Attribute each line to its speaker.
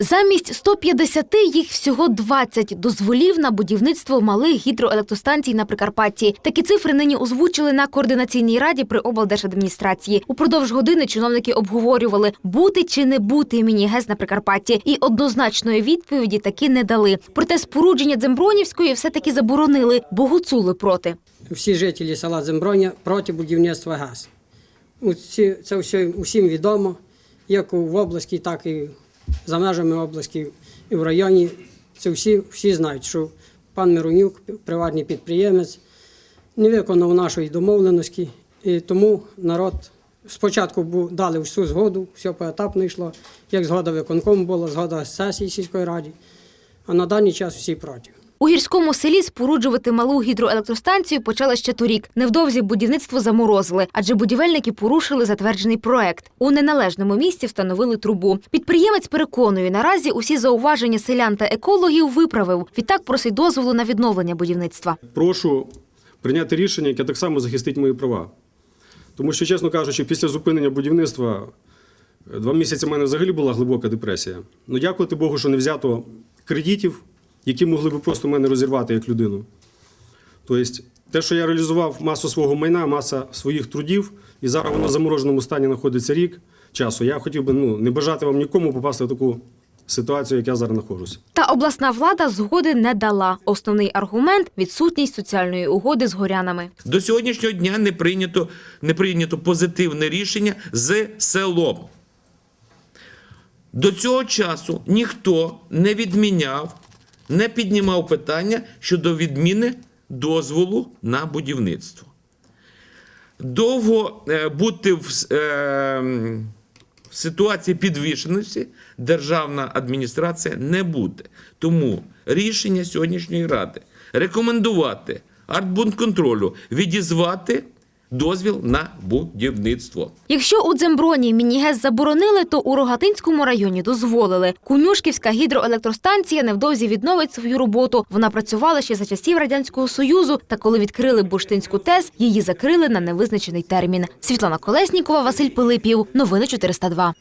Speaker 1: Замість 150 їх всього 20 дозволів на будівництво малих гідроелектростанцій на Прикарпатті. Такі цифри нині озвучили на координаційній раді при облдержадміністрації. Упродовж години чиновники обговорювали, бути чи не бути міні-ГЕС на Прикарпатті, і однозначної відповіді таки не дали. Проте спорудження Дзембронівської все-таки заборонили, бо гуцули проти.
Speaker 2: всі жителі села Земброня проти будівництва ГАЗ. Це все усім відомо, як в області, так і за межами області і в районі. Це всі, всі знають, що пан Миронюк, приватний підприємець, не виконав нашої домовленості, і тому народ спочатку дали всю згоду, все поетапно йшло, як згода виконкому була, згода сесії сільської ради, а на даний час всі проти.
Speaker 1: У гірському селі споруджувати малу гідроелектростанцію почали ще торік. Невдовзі будівництво заморозили, адже будівельники порушили затверджений проект. У неналежному місці встановили трубу. Підприємець переконує, наразі усі зауваження селян та екологів виправив. Відтак просить дозволу на відновлення будівництва.
Speaker 3: прошу прийняти рішення, яке так само захистить мої права. Тому що, чесно кажучи, після зупинення будівництва е, два місяці в мене взагалі була глибока депресія. Ну, дякувати Богу, що не взято кредитів, які могли б просто мене розірвати як людину. Тобто, те, що я реалізував масу свого майна, маса своїх трудів, і зараз воно в замороженому стані знаходиться рік часу. Я хотів би ну, не бажати вам нікому попасти в таку ситуацію, як я зараз знаходжуся.
Speaker 1: Та обласна влада згоди не дала. Основний аргумент відсутність соціальної угоди з горянами.
Speaker 4: До сьогоднішнього дня не прийнято, не прийнято позитивне рішення з селом. До цього часу ніхто не відміняв, не піднімав питання щодо відміни дозволу на будівництво. Довго е, бути в, е, в ситуації підвішеності державна адміністрація не буде. Тому рішення сьогоднішньої ради рекомендувати артбудконтролю відізвати дозвіл на будівництво.
Speaker 1: Якщо у Дземброні міні-ГЕС заборонили, то у Рогатинському районі дозволили. Кунюшківська гідроелектростанція невдовзі відновить свою роботу. Вона працювала ще за часів радянського союзу. Та коли відкрили бурштинську ТЕС, її закрили на невизначений термін. Світлана Колеснікова, Василь Пилипів. Новини 402.